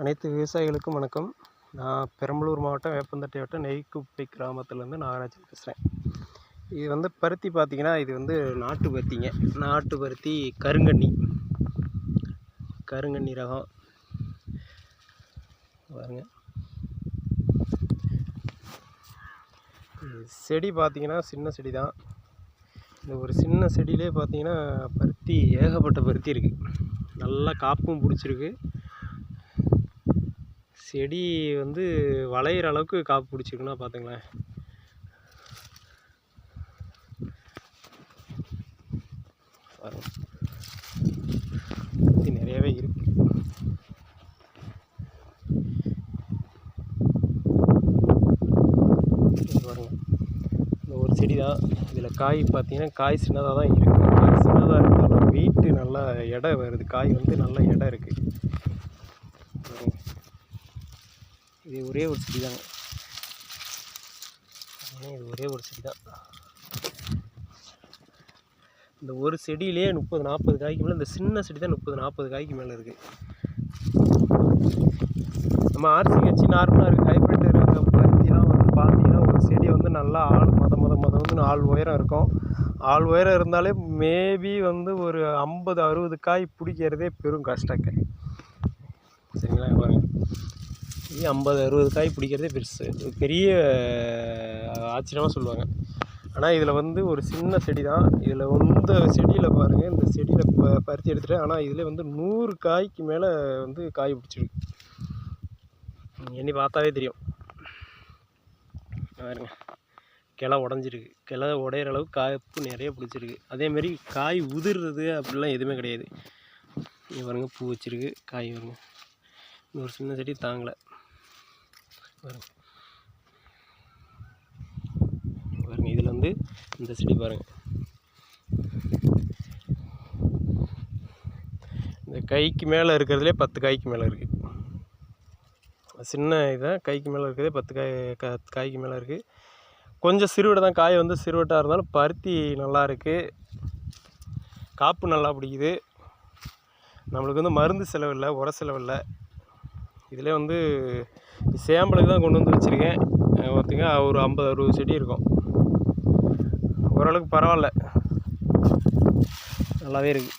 அனைத்து விவசாயிகளுக்கும் வணக்கம். நான் பெரம்பலூர் மாவட்டம் வேப்பந்தட்டை வட்டம் நெய்க்குப்பை கிராமத்துலேருந்து நாகராஜன் பேசுகிறேன் இது வந்து பருத்தி பார்த்திங்கன்னா இது வந்து நாட்டு பருத்திங்க. நாட்டு பருத்தி கருங்கண்ணி. கருங்கண்ணி ரகம். பாருங்க. செடி பார்த்திங்கன்னா சின்ன செடி தான் இந்த ஒரு சின்ன செடியிலே பார்த்தீங்கன்னா பருத்தி ஏகப்பட்ட பருத்தி இருக்குது நல்லா காப்பும் பிடிச்சிருக்கு. செடி வந்து வளையிற அளவுக்கு காப்பு பிடிச்சிருக்குன்னா பார்த்துங்களேன். நிறையவே இருக்கு. பாருங்க. இந்த ஒரு செடி தான். இதில் காய் பார்த்தீங்கன்னா காய் சின்னதாக தான் இருக்குது காய் சின்னதாக இருந்தாலும் வீட்டு நல்லா இடம் வருது. காய் வந்து நல்ல இடம் இருக்குது இது ஒரே ஒரு செடி தாங்க. இது ஒரே ஒரு செடி தான். இந்த ஒரு செடியிலே முப்பது நாற்பது காய்க்கு மேலே இந்த சின்ன செடி தான் முப்பது நாற்பது காய்க்கு மேலே இருக்குது நம்ம ஆர்சி கட்சி நார்மலாக இருக்குது ஹைப்ரிட் இருக்க. பருத்திலாம் வந்து பார்த்தீங்கன்னா ஒரு செடி வந்து நல்லா ஆள் மொத மொத மொத வந்து ஆள் உயரம் இருக்கும். ஆள் உயரம் இருந்தாலே மேபி வந்து ஒரு ஐம்பது அறுபது காய் பிடிக்கிறதே பெரும் கஷ்டங்க. சரிங்களா? பாருங்கள் ஐம்பது அறுபது காய் பிடிக்கிறதே பெருசு. பெரிய ஆச்சரியமாக சொல்லுவாங்க. ஆனால் இதில் வந்து ஒரு சின்ன செடி தான் இதில் இந்த செடியில் பாருங்கள் இந்த செடியில் ப பருத்தி எடுத்துகிட்டு ஆனால் இதில் வந்து நூறு காய்க்கு மேலே வந்து காய் பிடிச்சிருக்கு. எண்ணி பார்த்தாவே தெரியும். பாருங்க. கிளை உடஞ்சிருக்கு. கிளை உடையிற அளவுக்கு காய்ப்பு நிறைய பிடிச்சிருக்கு. அதேமாரி காய் உதிர்றது அப்படிலாம் எதுவுமே கிடையாது. இங்கே பாருங்கள் பூ வச்சிருக்கு. காய் வருங்க இந்த ஒரு சின்ன செடி தாங்கலை. பாருங்க. பாருங்க இதில் வந்து இந்த செடி பாருங்கள் இந்த கைக்கு மேலே இருக்கிறதுலே பத்து காய்க்கு மேலே இருக்குது சின்ன இதான் கைக்கு மேலே இருக்கிறதே பத்து காய் காய்க்கு மேலே இருக்குது கொஞ்சம் சிறுவடை தான் காய் வந்து சிறுவட்டாக இருந்தாலும் பருத்தி நல்லா இருக்குது காப்பு நல்லா பிடிக்குது. நம்மளுக்கு வந்து மருந்து செலவில்லை உர செலவில்லை இதில் வந்து சேம்பளுக்கு தான் கொண்டு வந்து வச்சுருக்கேன். பார்த்திங்க ஒரு ஐம்பது அறுபது செடி இருக்கும். ஓரளவுக்கு பரவாயில்ல. நல்லாவே இருக்குது